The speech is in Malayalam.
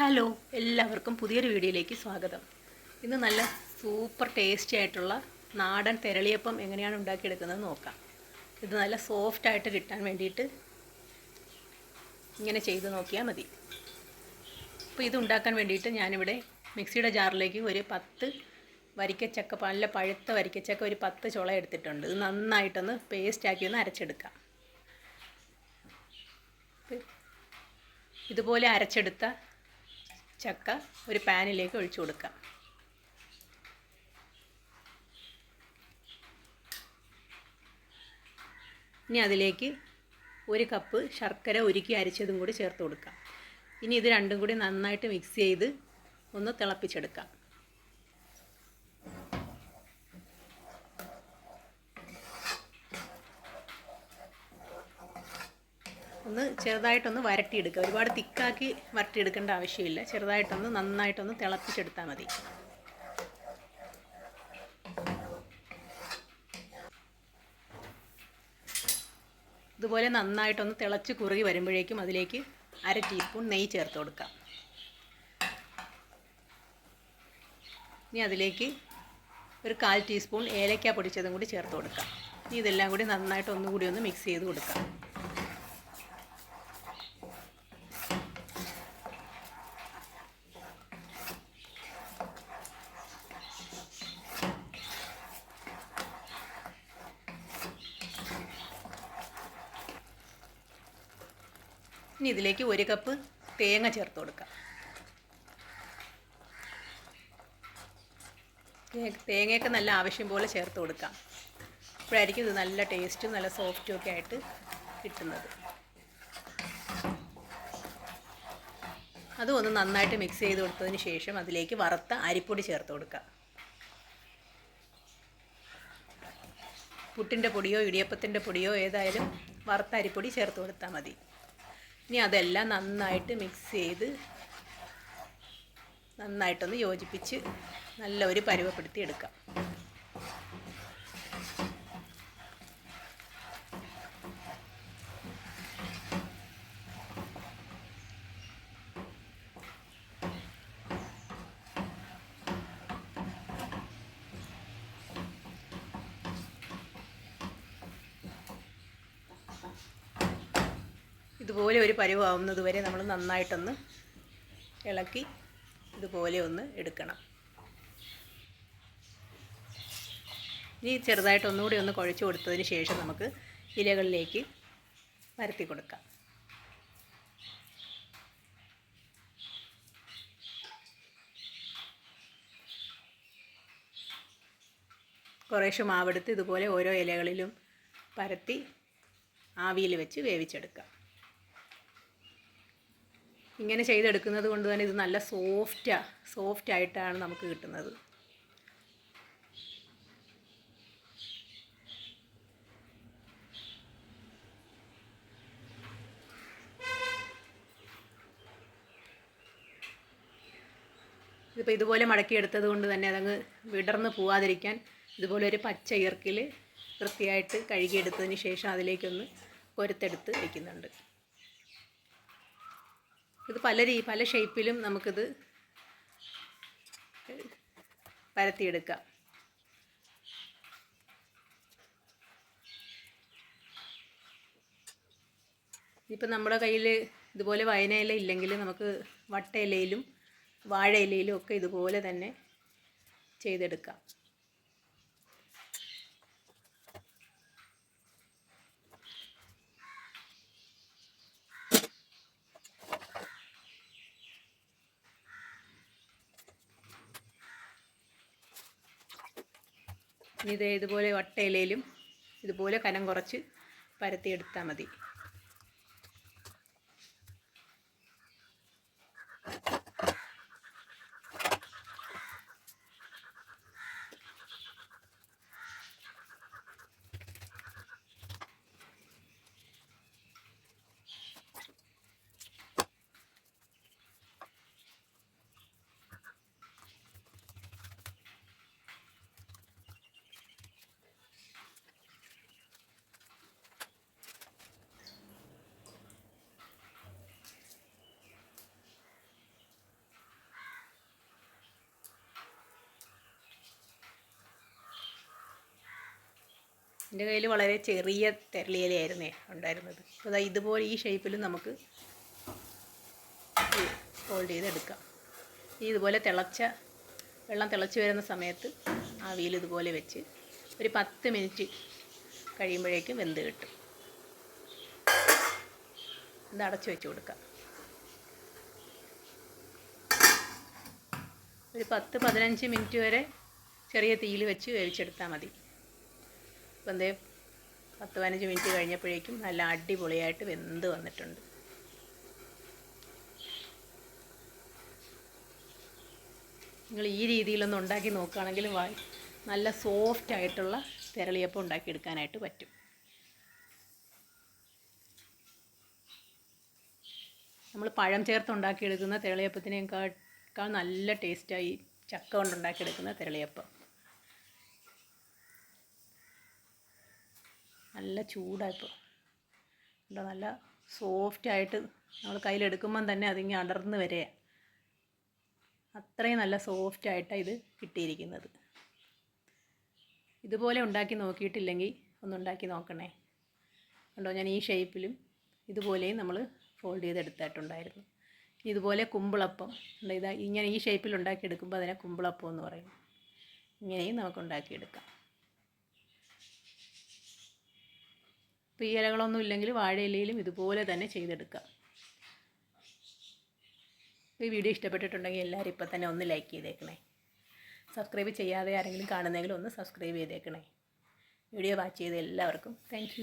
ഹലോ എല്ലാവർക്കും പുതിയൊരു വീഡിയോയിലേക്ക് സ്വാഗതം. ഇന്ന് നല്ല സൂപ്പർ ടേസ്റ്റി ആയിട്ടുള്ള നാടൻ തെരളിയപ്പം എങ്ങനെയാണ് ഉണ്ടാക്കിയെടുക്കുന്നത് നോക്കാം. ഇത് നല്ല സോഫ്റ്റ് ആയിട്ട് കിട്ടാൻ വേണ്ടിയിട്ട് ഇങ്ങനെ ചെയ്ത് നോക്കിയാൽ മതി. അപ്പോൾ ഇത് ഉണ്ടാക്കാൻ വേണ്ടിയിട്ട് ഞാനിവിടെ മിക്സിയുടെ ജാറിലേക്ക് ഒരു പത്ത് വരിക്കച്ചക്ക നല്ല പഴുത്ത വരിക്കച്ചക്ക ഒരു പത്ത് ചുള എടുത്തിട്ടുണ്ട്. ഇത് നന്നായിട്ടൊന്ന് പേസ്റ്റാക്കി ഒന്ന് അരച്ചെടുക്കാം. ഇതുപോലെ അരച്ചെടുത്ത ചക്ക ഒരു പാനിലേക്ക് ഒഴിച്ചു കൊടുക്കാം ഇനി അതിലേക്ക് ഒരു കപ്പ് ശർക്കര ഉരുക്കി അരിച്ചതും കൂടി ചേർത്ത് കൊടുക്കാം ഇനി ഇത് രണ്ടും കൂടി നന്നായിട്ട് മിക്സ് ചെയ്ത് ഒന്ന് തിളപ്പിച്ചെടുക്കാം ഒന്ന് ചെറുതായിട്ടൊന്ന് വരട്ടിയെടുക്കുക. ഒരുപാട് തിക്കാക്കി വരട്ടിയെടുക്കേണ്ട ആവശ്യമില്ല. ചെറുതായിട്ടൊന്ന് നന്നായിട്ടൊന്ന് തിളപ്പിച്ചെടുത്താൽ മതി. ഇതുപോലെ നന്നായിട്ടൊന്ന് തിളച്ച് കുറുകി വരുമ്പോഴേക്കും അതിലേക്ക് അര ടീസ്പൂൺ നെയ്യ് ചേർത്ത് കൊടുക്കാം ഇനി അതിലേക്ക് ഒരു കാൽ ടീസ്പൂൺ ഏലക്ക പൊടിച്ചതും കൂടി ചേർത്ത് കൊടുക്കാം ഇനി ഇതെല്ലാം കൂടി നന്നായിട്ട് ഒന്നുകൂടി ഒന്ന് മിക്സ് ചെയ്ത് കൊടുക്കാം ഇനി ഇതിലേക്ക് ഒരു കപ്പ് തേങ്ങ ചേർത്ത് കൊടുക്കാം. തേങ്ങയൊക്കെ നല്ല ആവശ്യം പോലെ ചേർത്ത് കൊടുക്കാം. അപ്പോഴായിരിക്കും ഇത് നല്ല ടേസ്റ്റും നല്ല സോഫ്റ്റും ഒക്കെ ആയിട്ട് കിട്ടുന്നത്. അതും ഒന്ന് നന്നായിട്ട് മിക്സ് ചെയ്ത് കൊടുത്തതിന് ശേഷം അതിലേക്ക് വറുത്ത അരിപ്പൊടി ചേർത്ത് കൊടുക്കാം. പുട്ടിന്റെ പൊടിയോ ഇടിയപ്പത്തിന്റെ പൊടിയോ ഏതായാലും വറുത്ത അരിപ്പൊടി ചേർത്ത് കൊടുത്താൽ മതി. ഇനി അതെല്ലാം നന്നായിട്ട് മിക്സ് ചെയ്ത് നന്നായിട്ടൊന്ന് യോജിപ്പിച്ച് നല്ല ഒരു പരുവപ്പെടുത്തി എടുക്കാം. ഇതുപോലെ ഒരു പരുവാവുന്നത് വരെ നമ്മൾ നന്നായിട്ടൊന്ന് ഇളക്കി ഇതുപോലെ ഒന്ന് എടുക്കണം. ഇനി ചെറുതായിട്ട് ഒന്നുകൂടി ഒന്ന് കുഴച്ച് കൊടുത്തതിന് ശേഷം നമുക്ക് ഇലകളിലേക്ക് പരത്തി കൊടുക്കാം. കുറേശ്ശെ മാവെടുത്ത് ഇതുപോലെ ഓരോ ഇലകളിലും പരത്തി ആവിയിൽ വെച്ച് വേവിച്ചെടുക്കാം. ഇങ്ങനെ ചെയ്തെടുക്കുന്നത് കൊണ്ട് തന്നെ ഇത് നല്ല സോഫ്റ്റാ സോഫ്റ്റ് ആയിട്ടാണ് നമുക്ക് കിട്ടുന്നത്. ഇതിപ്പോൾ ഇതുപോലെ മടക്കിയെടുത്തത് കൊണ്ട് തന്നെ അതങ്ങ് വിടർന്ന് പോവാതിരിക്കാൻ ഇതുപോലെ ഒരു പച്ച ഇയർക്കിൽ വൃത്തിയായിട്ട് കഴുകിയെടുത്തതിന് ശേഷം അതിലേക്കൊന്ന് കൊരുത്തെടുത്ത് വയ്ക്കുന്നുണ്ട് ഇത് പല രീ പല ഷേപ്പിലും നമുക്കിത് പരത്തിയെടുക്കാം. ഇപ്പം നമ്മുടെ കയ്യിൽ ഇതുപോലെ വയനയില ഇല്ലെങ്കിൽ നമുക്ക് വട്ടയിലയിലും വാഴയിലയിലും ഒക്കെ ഇതുപോലെ തന്നെ ചെയ്തെടുക്കാം. ഇനി ഇത് ഇതുപോലെ വട്ടയിലയിലും ഇതുപോലെ കനം കുറച്ച് പരത്തിയെടുത്താൽ മതി. എന്റെ കയ്യിൽ വളരെ ചെറിയ തെരളിയിലയായിരുന്നേ ഉണ്ടായിരുന്നത്. അപ്പോൾ ഇതുപോലെ ഈ ഷേപ്പിൽ നമുക്ക് ഫോൾഡ് ചെയ്തെടുക്കാം. ഇതുപോലെ തിളച്ച വെള്ളം തിളച്ച് വരുന്ന സമയത്ത് ആവിയിൽ ഇതുപോലെ വെച്ച് ഒരു പത്ത് മിനിറ്റ് കഴിയുമ്പോഴേക്കും വെന്ത് കിട്ടും. ഇത് അടച്ചു വെച്ച് കൊടുക്കാം. ഒരു പത്ത് പതിനഞ്ച് മിനിറ്റ് വരെ ചെറിയ തീയിൽ വെച്ച് വേവിച്ചെടുത്താൽ മതി. ഇപ്പം എന്തേ പത്ത് പതിനഞ്ച് മിനിറ്റ് കഴിഞ്ഞപ്പോഴേക്കും നല്ല അടിപൊളിയായിട്ട് വെന്ത് വന്നിട്ടുണ്ട്. നിങ്ങൾ ഈ രീതിയിലൊന്ന് ഉണ്ടാക്കി നോക്കുകയാണെങ്കിൽ നല്ല സോഫ്റ്റ് ആയിട്ടുള്ള തിരളിയപ്പം ഉണ്ടാക്കിയെടുക്കാനായിട്ട് പറ്റും. നമ്മൾ പഴം ചേർത്ത് ഉണ്ടാക്കിയെടുക്കുന്ന തിരളിയപ്പത്തിനേക്കാൾ നല്ല ടേസ്റ്റായി ചക്ക കൊണ്ടുണ്ടാക്കിയെടുക്കുന്ന തിരളിയപ്പം. നല്ല ചൂടായിപ്പോൾ ഉണ്ടോ നല്ല സോഫ്റ്റായിട്ട് നമ്മൾ കയ്യിലെടുക്കുമ്പം തന്നെ അതിങ്ങനെ അടർന്ന് വരിക അത്രയും നല്ല സോഫ്റ്റായിട്ടാണ് ഇത് കിട്ടിയിരിക്കുന്നത്. ഇതുപോലെ ഉണ്ടാക്കി നോക്കിയിട്ടില്ലെങ്കിൽ ഒന്നുണ്ടാക്കി നോക്കണേ. കണ്ടോ? ഞാൻ ഈ ഷേപ്പിലും ഇതുപോലെയും നമ്മൾ ഫോൾഡ് ചെയ്തെടുത്തിട്ടുണ്ടായിരുന്നു. ഇതുപോലെ കുമ്പിളപ്പം. ഇതാ ഇങ്ങനെ ഈ ഷേപ്പിൽ ഉണ്ടാക്കിയെടുക്കുമ്പോൾ അതിനെ കുമ്പിളപ്പം എന്ന് പറയും. ഇങ്ങനെയും നമുക്ക് ഉണ്ടാക്കിയെടുക്കാം. ഇലകളൊന്നും ഇല്ലെങ്കിൽ വാഴയിലയിലും ഇതുപോലെ തന്നെ ചെയ്തെടുക്കാം. അപ്പോൾ ഈ വീഡിയോ ഇഷ്ടപ്പെട്ടിട്ടുണ്ടെങ്കിൽ എല്ലാവരും ഇപ്പം തന്നെ ഒന്ന് ലൈക്ക് ചെയ്തേക്കണേ. സബ്സ്ക്രൈബ് ചെയ്യാതെ ആരെങ്കിലും കാണുന്നെങ്കിൽ ഒന്ന് സബ്സ്ക്രൈബ് ചെയ്തേക്കണേ. വീഡിയോ വാച്ച് ചെയ്ത എല്ലാവർക്കും താങ്ക്